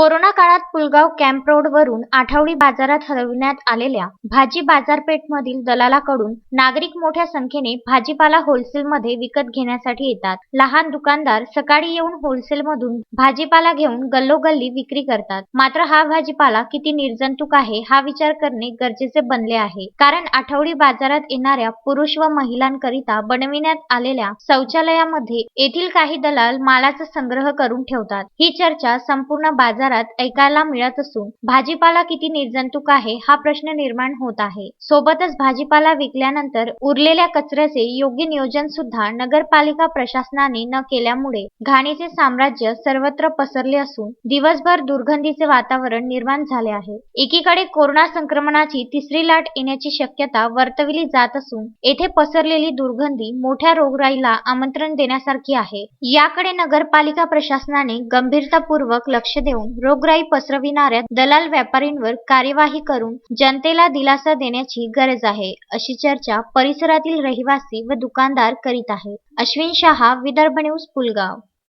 Corona काळात Pulgaon camp road वरून आठवडी बाजारात हलविण्यात आलेल्या भाजी बाजारपेठमधील दलालाकडून नागरिक मोठ्या संख्येने भाजीपाला होलसेलमध्ये विकत घेण्यासाठी येतात. लहान दुकानदार सकाळी येऊन होलसेलमधून भाजीपाला घेऊन गल्लोगल्ली विक्री करतात. मात्र हा भाजीपाला किती निर्जंतुक आहे हा विचार करणे गरजेचे बनले आहे. कारण आठवडी बाजारात येणाऱ्या पुरुष व महिलांकरिता बनविण्यात आलेल्या शौचालयामध्ये येथील काही दलाल मालाचा संग्रह करून ठेवतात. ही चर्चा संपूर्ण बाजार बाजारात ऐकायला मिळत असून भाजीपाला किती निर्जंतुक आहे हा प्रश्न निर्माण होत आहे. सोबतच भाजीपाला विकल्यानंतर उरलेल्या कचऱ्याचे योग्य नियोजन सुद्धा नगरपालिका प्रशासनाने न केल्यामुळे घाणीचे साम्राज्य सर्वत्र पसरले असून दिवसभर दुर्गंधीचे वातावरण निर्माण झाले आहे. एकीकडे कोरोना संक्रमणाची तिसरी लाट येण्याची शक्यता वर्तविली जात असून येथे पसरलेली दुर्गंधी मोठ्या रोगराईला आमंत्रण देण्यासारखी आहे. याकडे नगरपालिका प्रशासनाने गंभीरतापूर्वक लक्ष देऊन रोगराई पसरविणाऱ्या दलाल व्यापारींवर कार्यवाही करून जनतेला दिलासा देण्याची गरज आहे अशी चर्चा परिसरातील रहिवासी व दुकानदार करीत आहेत. अश्विन शहा विदर्भ न्यूज पुलगाव.